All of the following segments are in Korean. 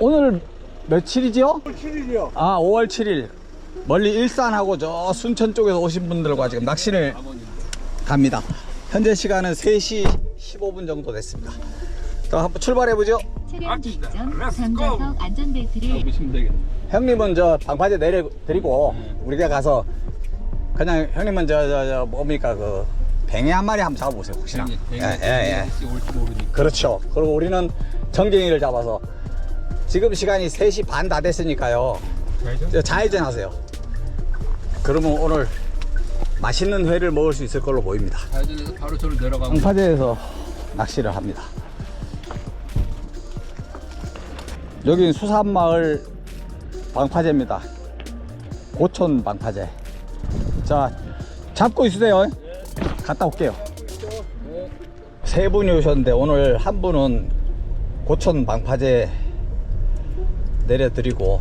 오늘 며칠이지요? 7일이요. 아 5월 7일 멀리 일산하고 저 순천 쪽에서 오신 분들과 지금 낚시를 갑니다 현재 시간은 3시 15분 정도 됐습니다 자 한번 출발해 보죠 직전 안전벨트를 보시면 되겠네. 형님은 저 방파제 내려드리고 우리가 가서 그냥 형님은 저 저 저 뭡니까 그 뱅에 한 마리 한번 잡아보세요 혹시나 예, 예, 예. 올지 모르니까. 그렇죠 그리고 우리는 정갱이를 잡아서 지금 시간이 3시 반 다 됐으니까요. 저 좌회전 하세요. 그러면 오늘 맛있는 회를 먹을 수 있을 걸로 보입니다. 좌회전에서 바로 저를 내려가고. 방파제에서 낚시를 합니다. 여긴 수산마을 방파제입니다. 고촌 방파제. 자 잡고 있으세요. 갔다 올게요. 세 분이 오셨는데 오늘 한 분은 고촌 방파제 내려드리고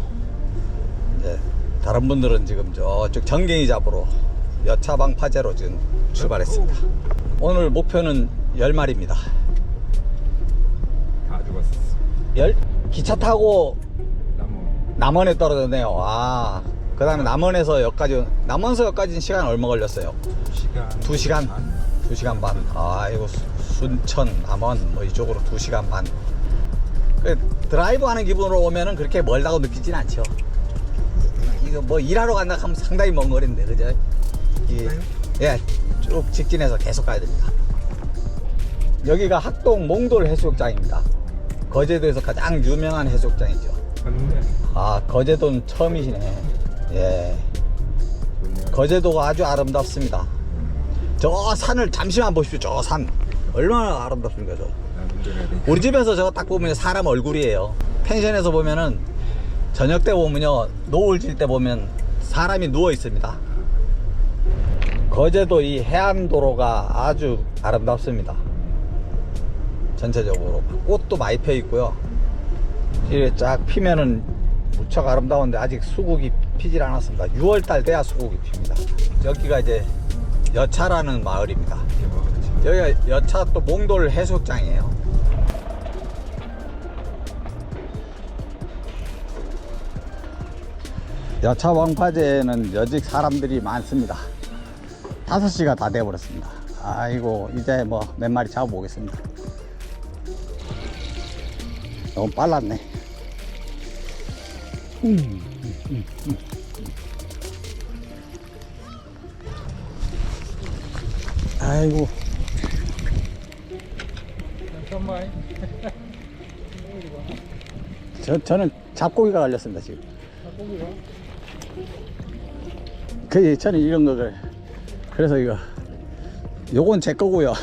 이제 다른 분들은 지금 저쪽 정갱이 잡으러 여차 방 파제로 지금 출발했습니다 오늘 목표는 10마리입니다 다 죽었어. 열 기차 타고 나무. 남원에 떨어졌네요. 아, 그 다음에 남원에서 여기까지, 남원에서 여기까지는 시간 얼마 걸렸어요? 시간. 두 시간? 두 시간 반. 아이고, 수- 순천, 남원, 뭐 이쪽으로 두 시간 반. 그 드라이브 하는 기분으로 오면은 그렇게 멀다고 느끼진 않죠. 이거 뭐 일하러 간다 하면 상당히 먼 거리인데, 그죠? 이, 예, 쭉 직진해서 계속 가야 됩니다. 여기가 학동 몽돌 해수욕장입니다. 거제도에서 가장 유명한 해수욕장이죠. 아 거제도는 처음이시네 예. 거제도가 아주 아름답습니다 저 산을 잠시만 보십시오 저 산 얼마나 아름답습니까 저. 우리 집에서 저거 딱 보면 사람 얼굴이에요. 펜션에서 보면은 저녁 때 보면요 노을 질 때 보면 사람이 누워 있습니다. 거제도 이 해안도로가 아주 아름답습니다. 전체적으로. 꽃도 많이 펴 있고요. 이게 쫙 피면은 무척 아름다운데 아직 수국이 피질 않았습니다. 6월달 돼야 수국이 핍니다. 여기가 이제 여차라는 마을입니다. 여기가 여차 또 몽돌 해수욕장이에요 여차 왕파제에는 여직 사람들이 많습니다. 5시가 다 돼버렸습니다. 아이고 이제 뭐 몇 마리 잡아보겠습니다. 너무 빨랐네. 음, 음, 음. 아이고. 저, 저는 잡고기가 걸렸습니다 지금 그 저는 이런 거를. 그래서 이거 요건 제 거고요.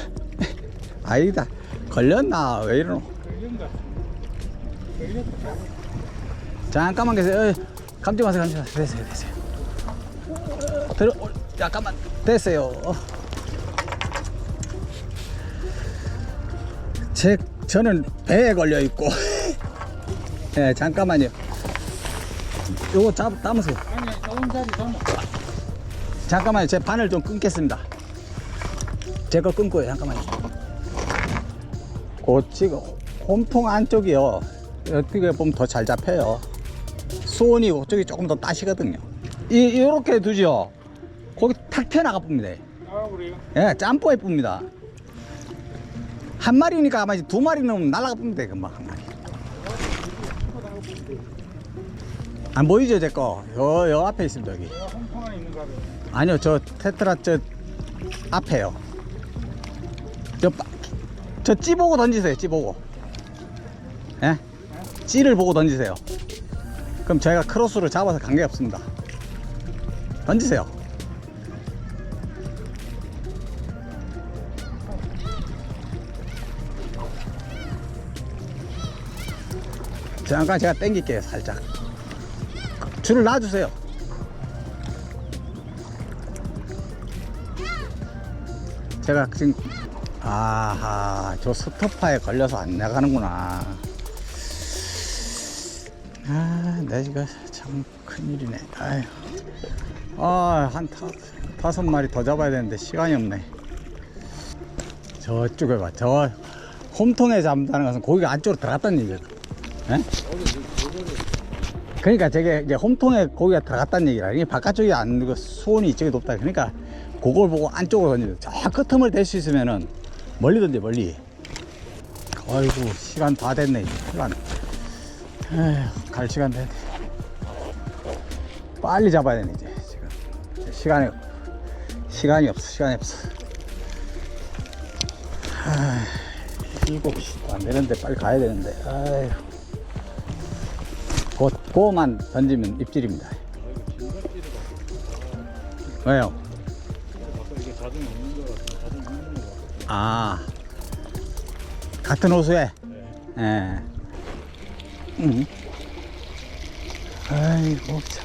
아니다. 걸렸나? 왜 이러노? 잠깐만 계세요. 감지 마세요 감지 마세요. 됐어요 됐어요. 들어 어, 잠깐만. 됐어요. 어. 제 저는 배에 걸려 있고. 예 잠깐만요 요거 잡 담으세요 아니, 좋은 자리 좀. 잠깐만요. 제 바늘 좀 끊겠습니다. 제 거 끊고요. 잠깐만요. 고치고 홈통 안쪽이요. 어떻게 보면 더 잘 잡혀요. 수온이 그쪽이 조금 더 따시거든요. 이 이렇게 두죠. 거기 탁 튀어나가 봅니다. 아, 그래요? 예, 짬뽕에 봅니다. 한 마리니까 아마 두 마리는 날아가 봅니다. 금방 안 보이죠, 제 거? 요, 요 앞에 있습니다, 여기. 아니요, 저 테트라 저 앞에요. 저, 빠- 저 찌보고 던지세요, 찌보고. 예? 찌를 보고 던지세요. 그럼 저희가 크로스를 잡아서 관계 없습니다. 던지세요. 잠깐 제가 당길게요, 살짝. 줄을 놔주세요. 제가 지금 아하 저 스토파에 걸려서 안 나가는구나. 아 내가 참 큰일이네. 아휴. 아한 다섯 마리 더 잡아야 되는데 시간이 없네. 저쪽에 봐저 홈통에 잡는다는 것은 고기가 안쪽으로 들어갔다는 얘기예요. 예? 그러니까 저게 이제 홈통에 고기가 들어갔다는 얘기라. 이게 바깥쪽이 안, 그 수온이 이쪽이 높다. 그러니까 그걸 보고 안쪽으로 던지면 저 끝머리 될수 있으면은 멀리 던져, 멀리. 아이고, 시간 다 됐네. 큰일 갈 시간 됐네. 빨리 잡아야 되네, 이제. 지금. 시간이, 시간이 없어, 시간이 없어. 아, 7시도 안 되는데, 빨리 가야 되는데. 아휴. 그, 그거만 던지면 입질입니다. 왜요? 아, 같은 호수에? 예. 응. 아이고, 참.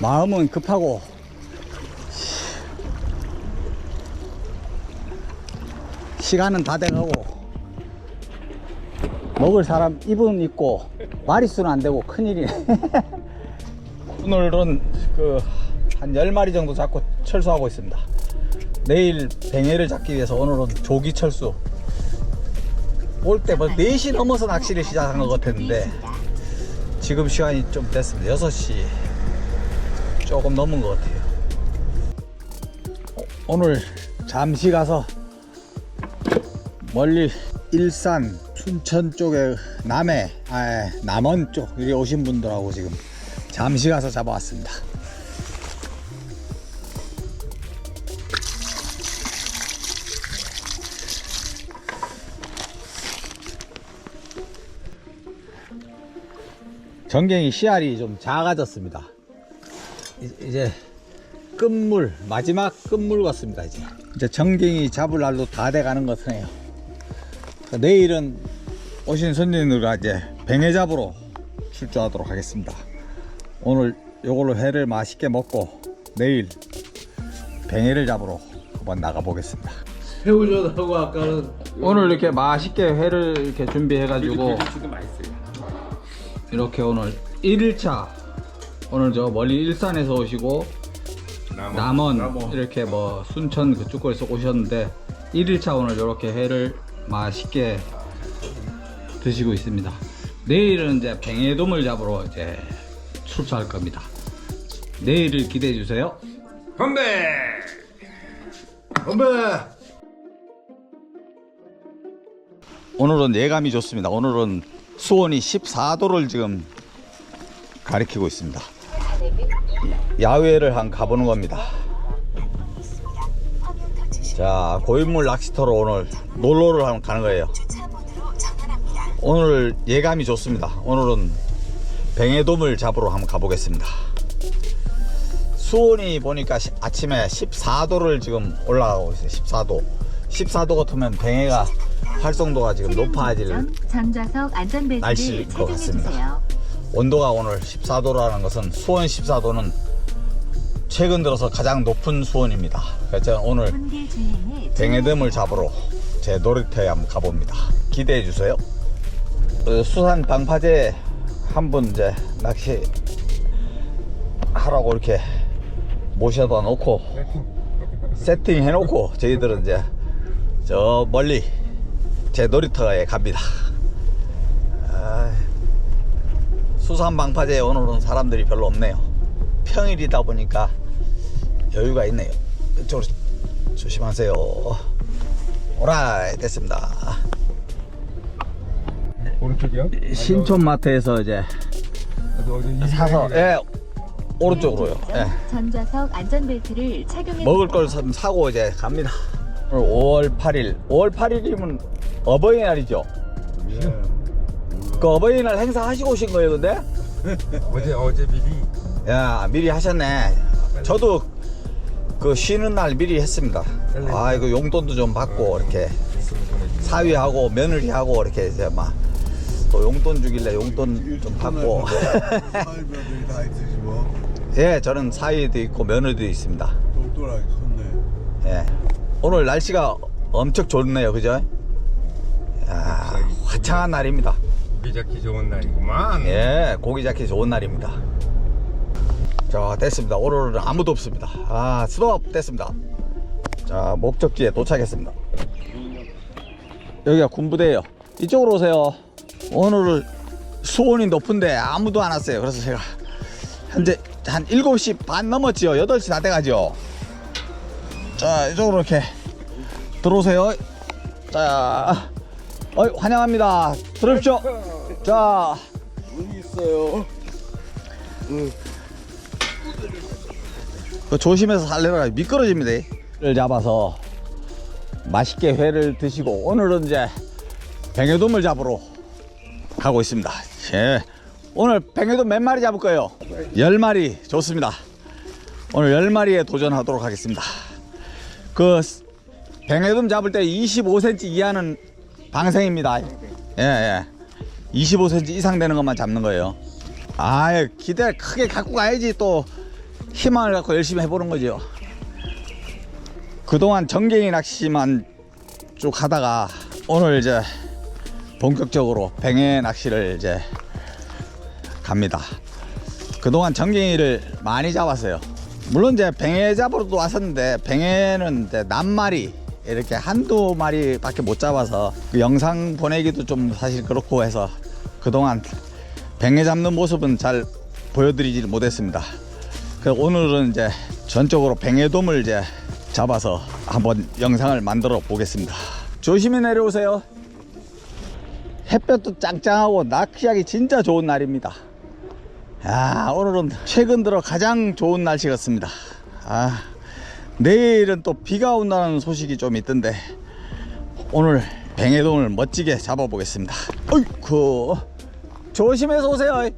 마음은 급하고, 시간은 다 돼가고, 먹을 사람 입은 있고 마리수는 안 되고 큰일이네. 오늘은 그 한 10마리 정도 잡고 철수하고 있습니다. 내일 뱅에를 잡기 위해서 오늘은 조기 철수. 올 때 뭐 4시 넘어서 낚시를 시작한 것 같았는데 지금 시간이 좀 됐습니다. 6시 조금 넘은 것 같아요. 어, 오늘 잠시 가서 멀리 일산 춘천 쪽에 남해 아, 남원 쪽 여기 오신 분들하고 지금 잠시 가서 잡아왔습니다. 전갱이 씨알이 좀 작아졌습니다. 이- 이제 끝물 마지막 끝물 같습니다 이제. 이제 전갱이 잡을 날도 다 돼가는 것 같네요. 자, 내일은 오신 손님들과 이제 뱅에 잡으러 출조하도록 하겠습니다. 오늘 요걸로 회를 맛있게 먹고 내일 뱅에를 잡으러 한번 나가 보겠습니다. 새우젓하고 아까는 오늘 이렇게 맛있게 회를 이렇게 준비해 가지고 지금 맛있어요. 이렇게 오늘 1일차 오늘 저 멀리 일산에서 오시고 남원, 이렇게 뭐 순천 그쪽에서 오셨는데 1일차 오늘 이렇게 회를 맛있게 드시고 있습니다. 내일은 이제 뱅에돔을 잡으러 이제 출소할 겁니다. 내일을 기대해 주세요. 건배! 건배! 오늘은 예감이 좋습니다. 오늘은 수온이 14도를 지금 가리키고 있습니다. 야외를 한 가보는 겁니다. 자, 고인물 낚시터로 오늘 놀러를 한번 가는 거예요. 오늘 예감이 좋습니다. 오늘은 뱅에돔을 잡으러 한번 가보겠습니다. 수온이 보니까 시- 아침에 14도를 지금 올라가고 있어요. 14도. 14도 같으면 뱅에가 활성도가 지금 높아질 안전벨트를 날씨일 것 같습니다. 온도가 오늘 14도라는 것은 수온 14도는 최근 들어서 가장 높은 수온입니다. 그래서 저는 오늘 뱅에돔을 잡으러 제 놀이터에 한번 가봅니다. 기대해 주세요. 어, 수산 방파제 한 분 이제 낚시 하라고 이렇게 모셔다 놓고 세팅해 놓고 저희들은 이제 저 멀리 제 놀이터에 갑니다. 아, 수산 방파제 오늘은 사람들이 별로 없네요. 평일이다 보니까 여유가 있네요. 이쪽으로 조심하세요. 오라이 됐습니다. 오른쪽이요? 신촌마트에서 이제 사서 예 오른쪽으로요. 예. 전좌석 안전벨트를 착용해 먹을 걸. 사- 사고 이제 갑니다. 오늘 5월 8일. 5월 8일이면 어버이날이죠. 그 어버이날 행사 하시고 오신 거예요, 근데? 어제 어제 미리 야 미리 하셨네. 저도 그 쉬는 날 미리 했습니다. 아 이거 용돈도 좀 받고 이렇게 사위하고 며느리하고 이렇게 이제 막 또 용돈 주길래 용돈 좀 받고. 사이버들이 다 있으시 뭐 예, 저는 사위도 있고 며느리도 있습니다. 똘똘하게 컸네 예. 오늘 날씨가 엄청 좋네요, 그죠? 야, 화창한 날입니다. 고기 잡기 좋은 날이구만. 예, 고기 잡기 좋은 날입니다. 자, 됐습니다. 오늘은 아무도 없습니다. 아, 스톱 됐습니다. 자, 목적지에 도착했습니다. 여기가 군부대예요. 이쪽으로 오세요. 오늘 수온이 높은데 아무도 안 왔어요. 그래서 제가 현재 한 7시 반 넘었지요. 8시 다 돼가죠. 자, 이쪽으로 이렇게 들어오세요. 자, 어이, 환영합니다. 들어오십시오. 자, 문이 있어요. 그 조심해서 살려라 미끄러집니다. 를 잡아서 맛있게 회를 드시고 오늘은 이제 뱅에돔을 잡으러 가고 있습니다. 예. 오늘 뱅에돔 몇 마리 잡을 거예요? 열 마리 좋습니다. 오늘 열 마리에 도전하도록 하겠습니다. 그 뱅에돔 잡을 때 25cm 이하는 방생입니다. 예, 예. 25cm 이상 되는 것만 잡는 거예요. 아, 기대 크게 갖고 가야지 또 희망을 갖고 열심히 해보는 거죠. 그동안 정갱이 낚시만 쭉 하다가 오늘 이제 본격적으로 뱅에 낚시를 이제 갑니다. 그동안 정갱이를 많이 잡았어요. 물론 이제 뱅에 잡으러도 왔었는데 뱅에는 이제 낱마리 이렇게 한두 마리밖에 못 잡아서 그 영상 보내기도 좀 사실 그렇고 해서 그동안 뱅에 잡는 모습은 잘 보여드리지 못했습니다. 그 오늘은 이제 전적으로 뱅에돔을 이제 잡아서 한번 영상을 만들어 보겠습니다. 조심히 내려오세요. 햇볕도 짱짱하고 낚시하기 진짜 좋은 날입니다. 야, 오늘은 최근 들어 가장 좋은 날씨 같습니다. 아, 내일은 또 비가 온다는 소식이 좀 있던데 오늘 뱅에돔을 멋지게 잡아 보겠습니다. 어이쿠, 조심해서 오세요.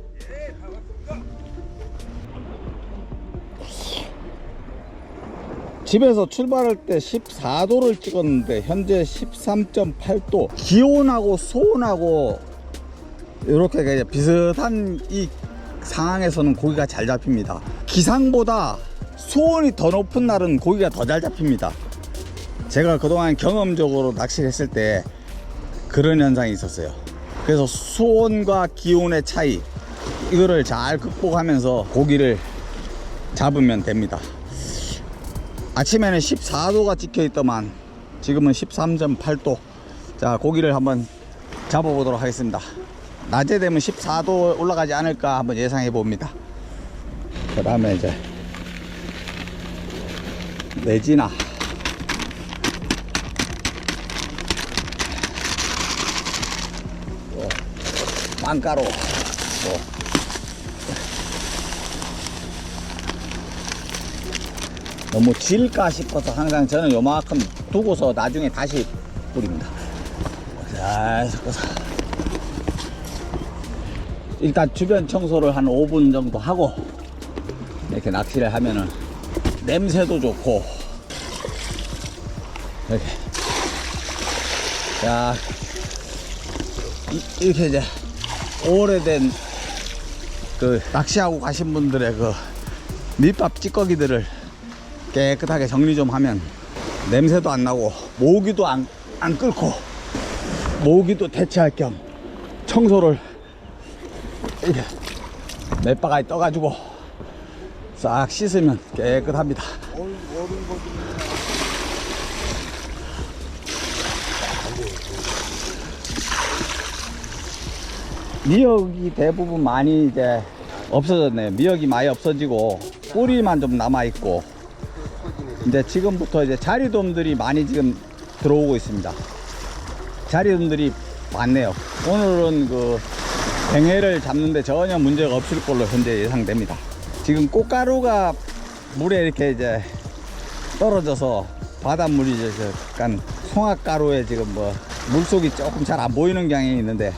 집에서 출발할 때 14도를 찍었는데 현재 13.8도 기온하고 수온하고 이렇게 비슷한 이 상황에서는 고기가 잘 잡힙니다. 기상보다 수온이 더 높은 날은 고기가 더 잘 잡힙니다. 제가 그동안 경험적으로 낚시를 했을 때 그런 현상이 있었어요. 그래서 수온과 기온의 차이 이거를 잘 극복하면서 고기를 잡으면 됩니다 아침에는 14도가 찍혀 있더만 지금은 13.8도. 자 고기를 한번 잡아 보도록 하겠습니다. 낮에 되면 14도 올라가지 않을까 한번 예상해 봅니다. 그 다음에 이제 내지나. 또 빵가루 또 너무 질까 싶어서 항상 저는 요만큼 두고서 나중에 다시 뿌립니다. 잘 섞어서. 일단 주변 청소를 한 5분 정도 하고 이렇게 낚시를 하면은 냄새도 좋고 이렇게 자 이, 이렇게 이제 오래된 그 낚시하고 가신 분들의 그 밑밥 찌꺼기들을 깨끗하게 정리 좀 하면 냄새도 안 나고 모기도 안, 안 끓고 모기도 대체할 겸 청소를 이렇게 몇 바가지 떠가지고 싹 씻으면 깨끗합니다. 미역이 대부분 많이 이제 없어졌네요. 미역이 많이 없어지고 뿌리만 좀 남아 있고 이제 지금부터 이제 자리돔들이 많이 지금 들어오고 있습니다. 자리돔들이 많네요. 오늘은 그 뱅해를 잡는데 전혀 문제가 없을 걸로 현재 예상됩니다. 지금 꽃가루가 물에 이렇게 이제 떨어져서 바닷물이 이제 약간 송악가루에 지금 뭐 물속이 조금 잘 안 보이는 경향이 있는데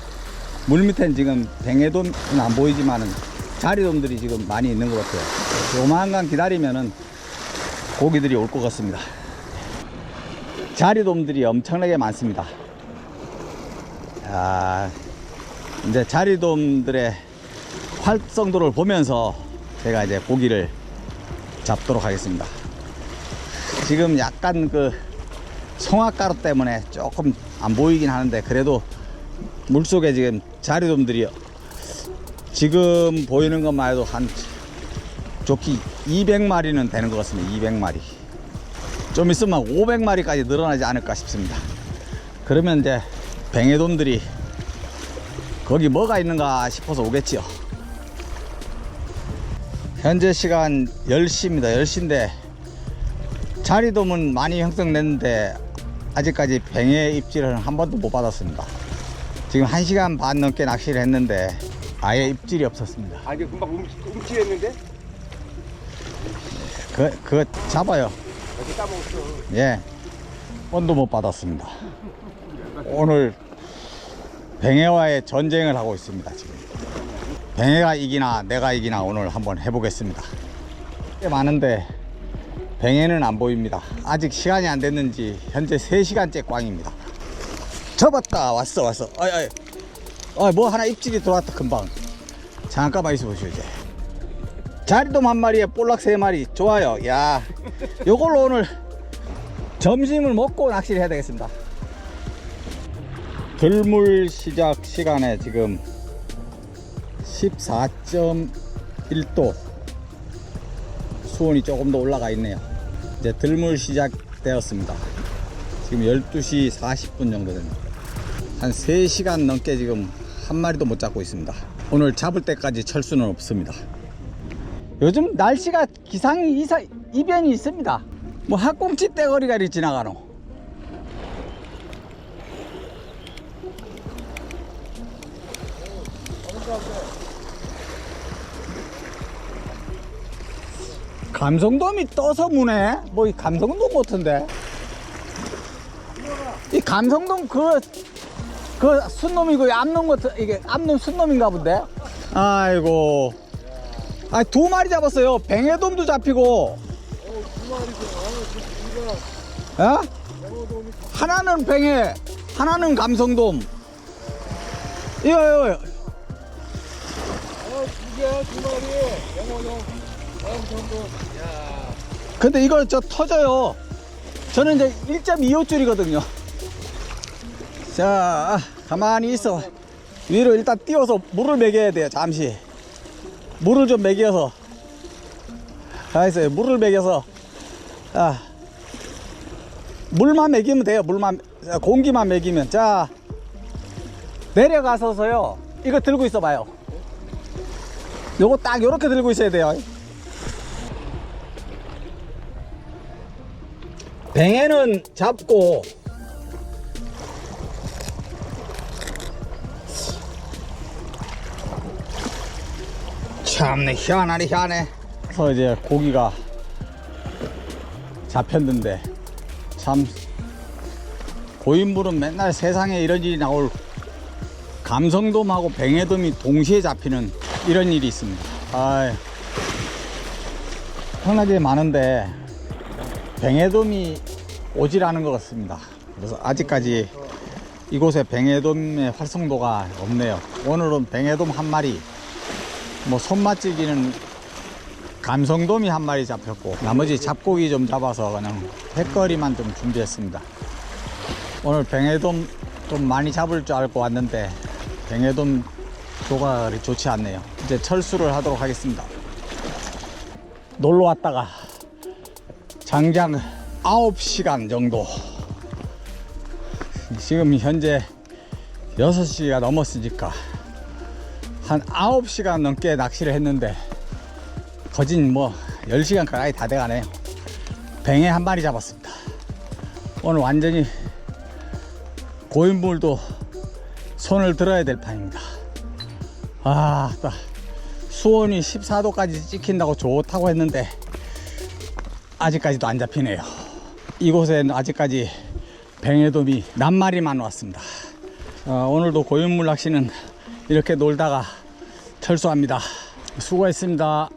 물 밑엔 지금 뱅해돔은 안 보이지만은 자리돔들이 지금 많이 있는 것 같아요. 요만간 기다리면은 고기들이 올 것 같습니다. 자리돔들이 엄청나게 많습니다. 아, 이제 자리돔들의 활성도를 보면서 제가 이제 고기를 잡도록 하겠습니다. 지금 약간 그 송악가루 때문에 조금 안 보이긴 하는데 그래도 물속에 지금 자리돔들이 지금 보이는 것만 해도 한 좋기 200마리는 되는 것 같습니다. 200마리. 좀 있으면 500마리까지 늘어나지 않을까 싶습니다. 그러면 이제 뱅에돔들이 거기 뭐가 있는가 싶어서 오겠지요. 현재 시간 10시입니다. 10시인데 자리돔은 많이 형성됐는데 아직까지 뱅에 입질을 한 번도 못 받았습니다. 지금 1시간 반 넘게 낚시를 했는데 아예 입질이 없었습니다. 아 이게 금방 움, 움찔했는데? 그, 그거 잡아요. 어제 까먹었어 예. 번도 못 받았습니다. 오늘 뱅해와의 전쟁을 하고 있습니다, 지금. 뱅해가 이기나 내가 이기나 오늘 한번 해보겠습니다. 꽤 많은데 뱅해는 안 보입니다. 아직 시간이 안 됐는지 현재 3시간째 꽝입니다. 접었다. 왔어, 왔어. 아이, 아이. 아, 뭐 하나 입질이 들어왔다, 금방. 잠깐만 있어 보시오, 이제. 자리돔 한 마리에 볼락 세 마리. 좋아요. 야, 요걸로 오늘 점심을 먹고 낚시를 해야 되겠습니다. 들물 시작 시간에 지금 14.1도 수온이 조금 더 올라가 있네요. 이제 들물 시작되었습니다. 지금 12시 40분 정도 됩니다. 한 3시간 넘게 지금 한 마리도 못 잡고 있습니다. 오늘 잡을 때까지 철수는 없습니다. 요즘 날씨가 기상이 이사, 이변이 있습니다. 뭐 학꽁치 떼거리가 이렇게 지나가노. 감성돔이 떠서 무네? 뭐 이 감성돔 같은데? 이 감성돔 그, 그 순놈이고 암놈 같은, 이게 암놈 순놈인가 본데? 아이고. 아, 두 마리 잡았어요. 뱅에돔도 잡히고. 어? 하나는 뱅에, 하나는 감성돔. 이거, 이거. 근데 이거 저 터져요. 저는 이제 1.25줄이거든요. 자, 가만히 있어. 위로 일단 띄워서 물을 먹여야 돼요, 잠시. 물을 좀 먹여서. 알겠어요. 물을 먹여서. 아. 물만 먹이면 돼요, 물만. 자, 공기만 먹이면. 자, 내려가서서요. 이거 들고 있어 봐요. 요거 딱 요렇게 들고 있어야 돼요. 뱅에는 잡고 참네 희한하네 희한해 그래서 이제 고기가 잡혔는데 참 고인물은 맨날 세상에 이런 일이 나올 감성돔하고 뱅에돔이 동시에 잡히는 이런 일이 있습니다 아이 편하게 많은데 뱅에돔이 오질 않은 것 같습니다. 그래서 아직까지 이곳에 뱅에돔의 활성도가 없네요. 오늘은 뱅에돔 한 마리, 뭐 손맛찌기는 감성돔이 한 마리 잡혔고 나머지 잡고기 좀 잡아서 그냥 횟거리만 좀 준비했습니다. 오늘 뱅에돔 좀 많이 잡을 줄 알고 왔는데 뱅에돔 조각이 좋지 않네요. 이제 철수를 하도록 하겠습니다. 놀러 왔다가 장장 9시간 정도 지금 현재 6시가 넘었으니까 한 9시간 넘게 낚시를 했는데 거진 뭐 10시간 가까이 다 돼가네요 뱅에 한 마리 잡았습니다 오늘 완전히 고인물도 손을 들어야 될 판입니다 아딱 수온이 14도까지 찍힌다고 좋다고 했는데 아직까지도 안 잡히네요. 이곳에는 아직까지 뱅에돔이 낱마리만 왔습니다. 어, 오늘도 고인물 낚시는 이렇게 놀다가 철수합니다. 수고했습니다.